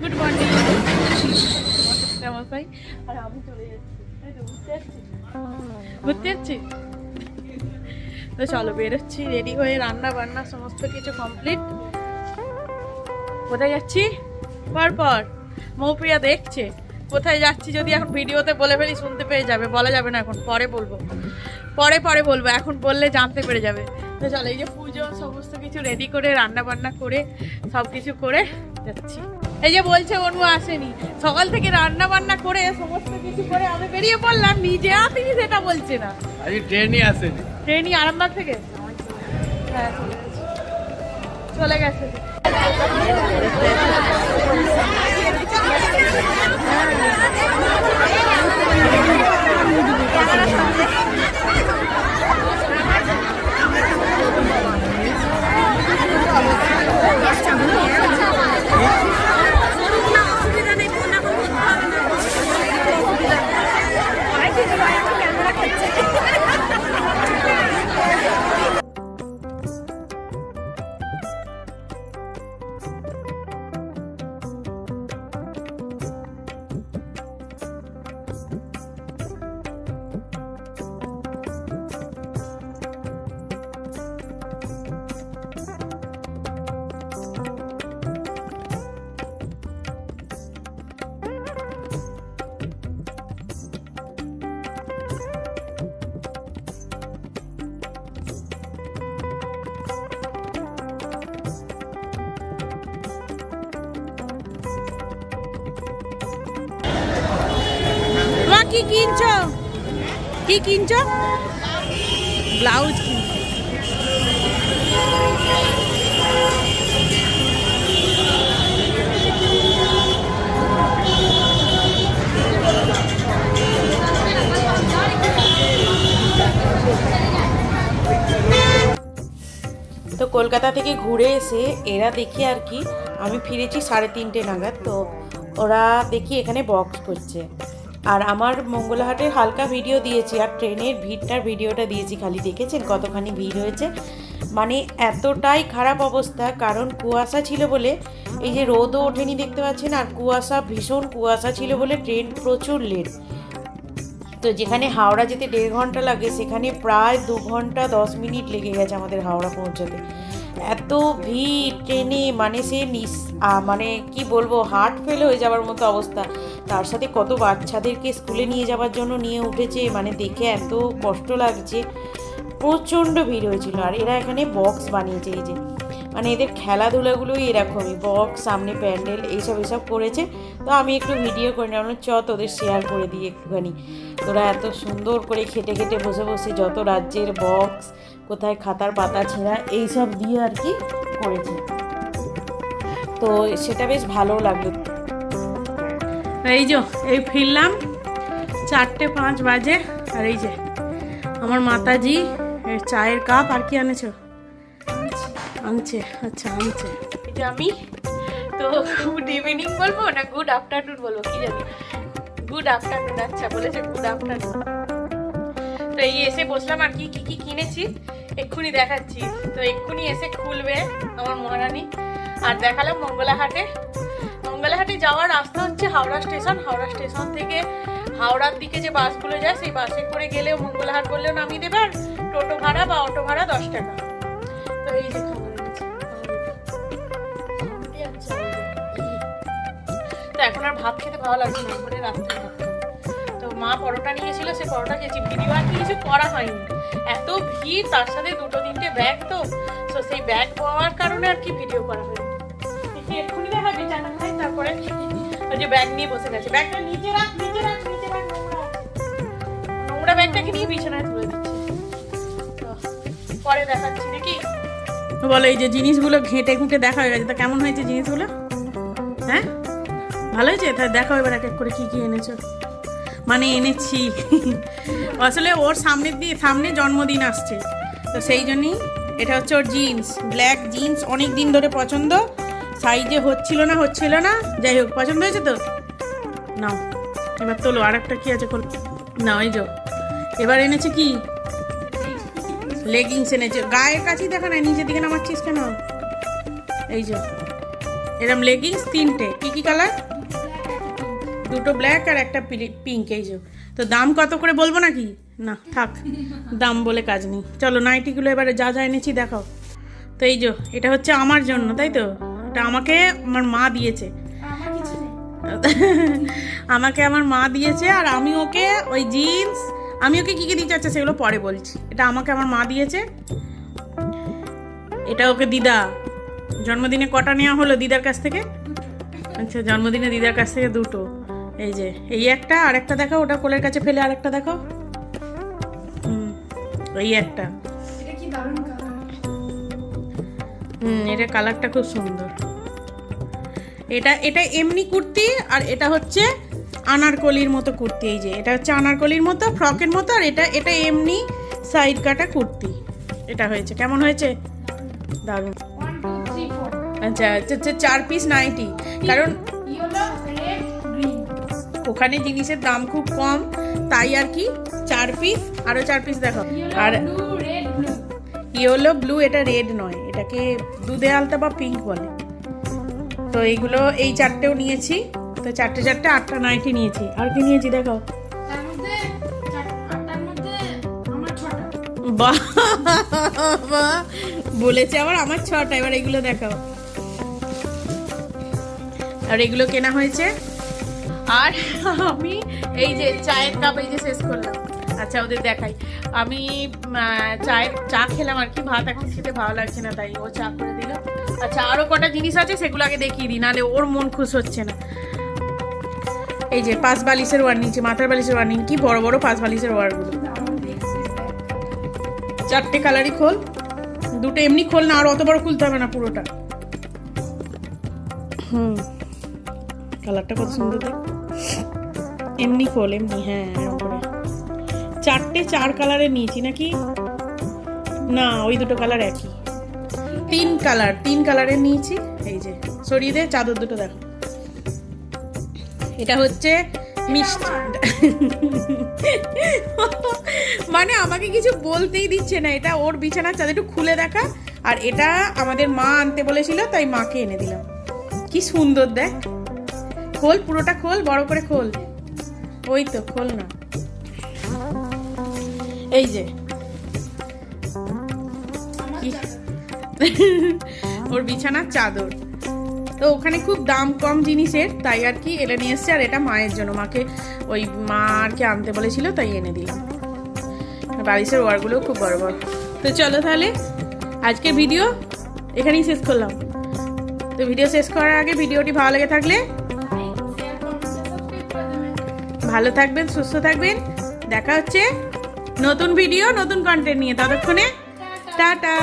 Good morning মশাই আর আমি চলে যাচ্ছি। ঘুরতে যাচ্ছি? তো চলো বেরোচ্ছি রেডি হয়ে রান্না বান্না সমস্ত কিছু কমপ্লিট কোথায় যাচ্ছি? পর পর। মৌপ্রিয়া দেখছে। কোথায় যাচ্ছি যদি এখন ভিডিওতে বলে ফেলি শুনতে পেয়ে যাবে। বলা যাবে না এখন পরে বলব। পরে পরে বলব এখন বললে জানতে পেরে যাবে। তো চলো এই যে পুজো সমস্ত কিছু রেডি করে রান্না বান্না করে সব কিছু করে যাচ্ছি। এই যে বলছে অনু আসেনি। সকাল থেকে রান্না বান্না করে সমস্ত কিছু করে আমি বেরিয়ে পড়লাম নিজে আসেনি সেটা বলছে না। আজ ট্রেনই আসেনি। ট্রেনই আরামবাগ থেকে? হ্যাঁ চলে গেছে। কি কিনছো? কি কিনছো? ব্লাউজ তো কলকাতা থেকে ঘুরে এসে এরা দেখি আর কি, আমি ফিরেছি সাড়ে তিনটে নাগাদ, তো ওরা দেখি এখানে বক্স করছে। আর আমার মঙ্গলাহাটের হালকা ভিডিও দিয়েছি, আর ট্রেনের ভিড়টার ভিডিওটা দিয়েছি খালি। দেখেছেন কতখানি ভিড় হয়েছে? মানে এতটাই খারাপ অবস্থা, কারণ কুয়াশা ছিল বলে এই যে রোদও ওঠেনি দেখতে পাচ্ছেন, আর কুয়াশা, ভীষণ কুয়াশা ছিল বলে ট্রেন প্রচুর লেট তো যেখানে হাওড়া যেতে দেড় ঘণ্টা লাগে, সেখানে প্রায় দু ঘণ্টা দশ মিনিট লেগে গেছে আমাদের হাওড়া পৌঁছাতে। এত ভিড় ট্রেনে মানে সে নিস মানে কি বলব, হার্ট ফেল হয়ে যাওয়ার মতো অবস্থা। তার সাথে কত বাচ্চাদেরকে স্কুলে নিয়ে যাওয়ার জন্য নিয়ে উঠেছে মানে দেখে এত কষ্ট লাগছে। প্রচণ্ড ভিড় হয়েছিল, আর এরা এখানে বক্স বানিয়েছে এই যে। মানে এদের খেলাধুলাগুলোই এরকমই, বক্স, সামনে প্যান্ডেল, এইসব এসব করেছে। তো আমি একটু ভিডিও করে নিলাম চ তোদের শেয়ার করে দিই একটুখানি। তোরা এত সুন্দর করে খেটে খেটে বসে বসে যত রাজ্যের বক্স, কোথায় খাতার পাতা ছেঁড়া, এইসব দিয়ে আর কি করেছে। তো সেটা বেশ ভালো লাগল। এই যে, এই ফিরলাম চারটে পাঁচ বাজে। আর এই যে, আমার মাতাজি চায়ের কাপ আর কি আনেছো? আনছে আচ্ছা আনছে। এই আমি, তো গুড ইভিনিং বলব না গুড আফটারনুন বলব, কি জানি। গুড আফটারনুন আচ্ছা বলেছে গুড আফটারনুন তো এই এসে বসলাম আর কি কি কি কিনেছি, এক্ষুনি দেখাচ্ছি। তো এক্ষুনি এসে খুলবে আমার মহারানী। আর দেখালাম মঙ্গলাহাটে। মঙ্গলাহাটে যাওয়ার রাস্তা হচ্ছে হাওড়া স্টেশন। হাওড়া স্টেশন থেকে হাওড়ার দিকে যে বাসগুলো যায়, সেই বাসে করে গেলেও মঙ্গলাহাট বললেও নামিয়ে দেবে, আর টোটো ভাড়া বা অটো ভাড়া দশ টাকা। তো এই যে তো এখন আর ভাত খেতে ভালো লাগছে না করে রাত্রে তো মা পরোটা নিয়েছিল, সে পরোটা খেয়েছি। ভিডিও আর কিছু করা হয়নি। এত ভিড়, তার সাথে দুটো তিনটে ব্যাগ তো। তো সেই ব্যাগ পাওয়ার কারণে আর কি ভিডিও করা হয়নি। এক্ষুনি দেখাবে চাটা খাই তারপরে ওই যে ব্যাগ নিয়ে বসে গেছে। ব্যাগটা নিচে রাখ নিচে রাখ নিচে রাখ নোংরা ব্যাগটাকে নিয়ে বিছানায় তুলে দিচ্ছি। পরে দেখাচ্ছি নাকি বলো এই যে জিনিসগুলো ঘেঁটে ঘুঁটে দেখা হয়ে গেছে। তা কেমন হয়েছে জিনিসগুলো? হ্যাঁ? ভালো হয়েছে? তাহলে দেখো এবার এক এক করে কি কি এনেছো। মানে এনেছি। আসলে ওর সামনের দিয়ে সামনে জন্মদিন আসছে। তো সেই জন্যই এটা হচ্ছে ওর জিন্স ব্ল্যাক জিন্স অনেক দিন ধরে পছন্দ। সাইজে হচ্ছিল না হচ্ছিল না। যাই হোক, পছন্দ হয়েছে তো? নাও, এবার তোলো আর একটা কি আছে? না ওই যো। এবার এনেছে কি? লেগিংস এনেছে। গায়ের কাছেই দেখা নাই নিচের দিকে নামাচ্ছিস কেন? এই যে এরম লেগিংস তিনটে। কি কি কালার দুটো ব্ল্যাক আর একটা পিঙ্ক এই যে। তো দাম কত করে বলব নাকি? না থাক দাম বলে কাজ নেই। চলো নাইটিগুলো এবারে যা যা এনেছি দেখাও। তো এই যে এটা হচ্ছে আমার জন্য তাই তো? এটা আমাকে আমার মা দিয়েছে। আমাকে আমার মা দিয়েছে আর আমি ওকে ওই জিন্স আমি ওকে কী কী দিতে চাচ্ছে সেগুলো পরে বলছি। এটা আমাকে আমার মা দিয়েছে। এটা ওকে দিদা। জন্মদিনে কটা নেওয়া হলো দিদার কাছ থেকে? আচ্ছা জন্মদিনে দিদার কাছ থেকে দুটো। এই যে এই একটা আর একটা দেখাও ওটা কোলের কাছে ফেলে আরেকটা দেখাও। হুম এই একটা। হুম এটা কালারটা খুব সুন্দর। এটা এটা এমনি কুর্তি আর এটা হচ্ছে আনারকলির মতো কুর্তি এই যে এটা হচ্ছে আনারকলির মতো ফ্রকের মতো আর এটা এটা এমনি সাইড কাটা কুর্তি। এটা হয়েছে কেমন হয়েছে? দারুণ। আচ্ছা আচ্ছা, আচ্ছা, চার পিস নাইটি কারণ ওখানে জিনিসের দাম খুব কম তাই আর কি চার পিস আরও চার পিস দেখো। আর ইয়েলো ব্লু এটা রেড নয় এটাকে দুধে আলতা বা পিঙ্ক বলে। তো এইগুলো এই চারটেও নিয়েছি। তো চারটে চারটে আটটা নাইটি নিয়েছি। আর কি নিয়েছি দেখো বলেছে আবার আমার ছটা এবার এগুলো দেখাও। আর এগুলো কেনা হয়েছে। আর আমি এই যে চায়ের কাপ এই যে শেষ করলাম। আচ্ছা ওদের দেখাই। আমি চায়ের চা খেলাম আর কি। ভাত এখন খেতে ভালো লাগছে না তাই ও চা করে দিল। আচ্ছা আরও কটা জিনিস আছে সেগুলো আগে দেখিয়ে দিই নাহলে ওর মন খুশ হচ্ছে না। এই যে পাঁচ বালিশের ওয়ার নিচে মাথার বালিশের ওয়ার নিন কি বড় বড় পাঁচ বালিশের ওয়ারগুলো চারটে কালারই খোল। দুটো এমনি খোল না, আর অত বড় খুলতে হবে না পুরোটা। হুম। কালারটা কত সুন্দর এমনি খোল, এমনি হ্যাঁ চারটে চার কালারের নিয়েছি নাকি? না, ওই দুটো কালার একই। তিন কালার তিন কালারের নিয়েছি। এই যে, সরিয়ে দে, চাদর দুটো দেখো। এটা হচ্ছে মিষ্টি। মানে আমাকে কিছু বলতেই দিচ্ছে না এটা ওর বিছানার চাদর একটু খুলে দেখা আর এটা আমাদের মা আনতে বলেছিল তাই মাকে এনে দিলাম। কি সুন্দর দেখ। খোল পুরোটা খোল বড় করে খোল। ওই তো খোল না। এই যে? ওর বিছানার চাদর। তো ওখানে খুব দাম কম জিনিসের, তাই আর কি এনে নিয়ে এসছে। আর এটা মায়ের জন্য। মাকে ওই মা আর কি আনতে বলেছিল, তাই এনে দিলাম। বালিশের ওয়ারগুলো খুব বড় বড়। তো চলো তাহলে, আজকের ভিডিও এখানেই শেষ করলাম। তো ভিডিও শেষ করার আগে ভিডিওটি ভালো লেগে থাকলে ভালো থাকবেন, সুস্থ থাকবেন। দেখা হচ্ছে নতুন ভিডিও, নতুন কন্টেন্ট নিয়ে। ততক্ষণে, টাটা।